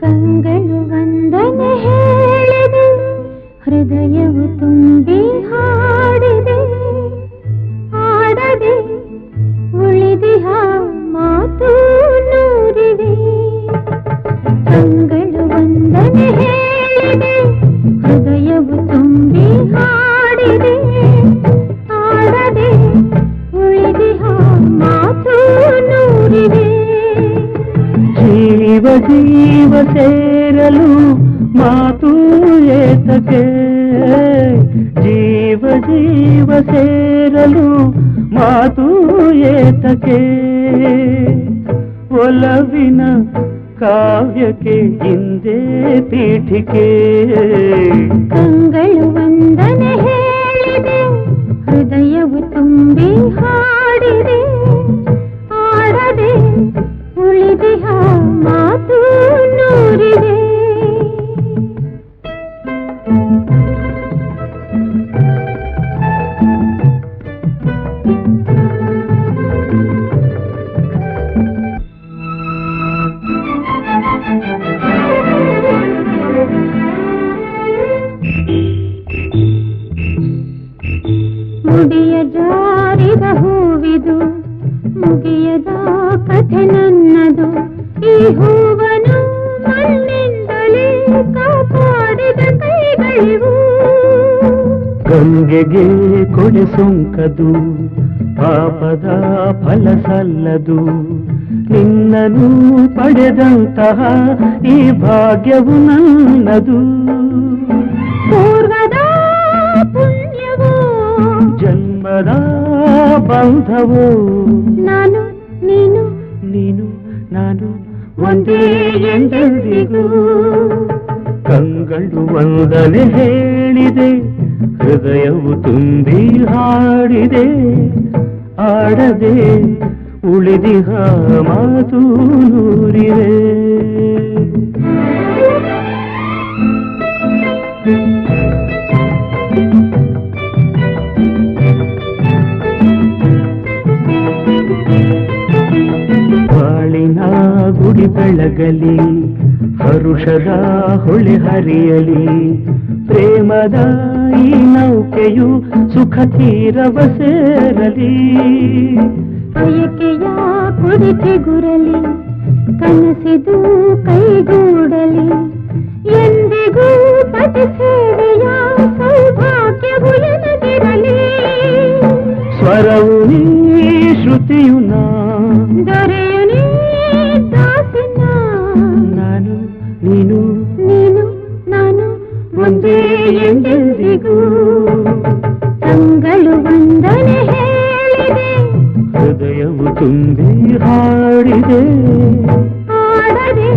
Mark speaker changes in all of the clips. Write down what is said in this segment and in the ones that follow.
Speaker 1: ಕಂಗಳು ವಂದನೆ ಹೇಳಿದೆ ಹೃದಯವು ತುಂಬಿ ಹಾಡಿದೆ ಆಡದೆ ಉಳಿದಿಹ ಮಾತು ನೂರಿದೆ
Speaker 2: ಕಂಗಳು ವಂದನೆ ಹೇಳಿದೆ ಹೃದಯವು ತುಂಬಿ ಹಾಡಿದೆ ಜೀವ ಸೇರಲು ಮಾತು ಏತಕ್ಕೆ ಜೀವ ಜೀವ ಸೇರಲು ಮಾತು ಏತಕ್ಕೆ ಒಲವಿನ ಕಾವ್ಯಕ್ಕೆ ಹಿಂದೆ ಪೀಠಿಕೆ ಕಂಗಳು
Speaker 1: ಗಂಗೆಗೆ ಕೊಡೆ ಸೊಂಕದು ಪಾಪದ ಫಲ ಸಲ್ಲದು ನಿನ್ನನು ಪಡೆದಂತಹ ಈ ಭಾಗ್ಯವು ನನ್ನದು
Speaker 2: ಪೂರ್ವದ ಪುಣ್ಯವು
Speaker 1: ಜನ್ಮದ ಬಂಧವು
Speaker 2: ನಾನು ನೀನು
Speaker 1: ನೀನು ನಾನು ಒಂದೇ ಎಂದೆಂದಿಗೂ ಕಂಗಳು ಒಂದನೆ ಹೇಳಿದೆ ಹೃದಯವು ತುಂಬಿ ಹಾಡಿದೆ ಆಡದೆ ಉಳಿದಿಹ ಮಾತು ನೂರಿದೆ ಗುಡಿ ಬೆಳಗಲಿ, ಹರುಷದ ಹೊಳೆ ಹರಿಯಲಿ. ಪ್ರೇಮದ ಈ ನೌಕೆಯು ಸುಖ ತೀರವ ಸೇರಲಿ.
Speaker 2: ಬಯಕೆಯ ಗುರಲಿ, ಕನಸಿದು ಕೈಗೂಡಲಿ. ಎಂದಿಗೂ ಪತಿ
Speaker 1: ಒಂದೇ ಎಂದೆಂದಿಗೂ? ತಂಗಳು
Speaker 2: ವಂದನೆ ಹೇಳಿದೆ. ಹೃದಯವು
Speaker 1: ತುಂಬಿ ಹಾಡಿದೆ.
Speaker 2: ಹಾಡದೆ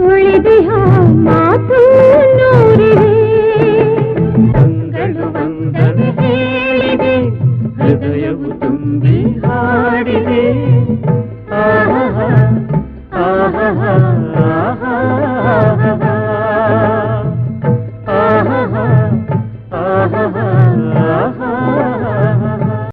Speaker 2: ಉಳಿದಿಹ
Speaker 1: ಮಾತು ನೋಡಿದೆ.
Speaker 2: ತಂಗಳು ವಂದನೆ ಹೇಳಿದೆ.
Speaker 1: ಹೃದಯವು ತುಂಬಿ ಹಾಡಿದೆ.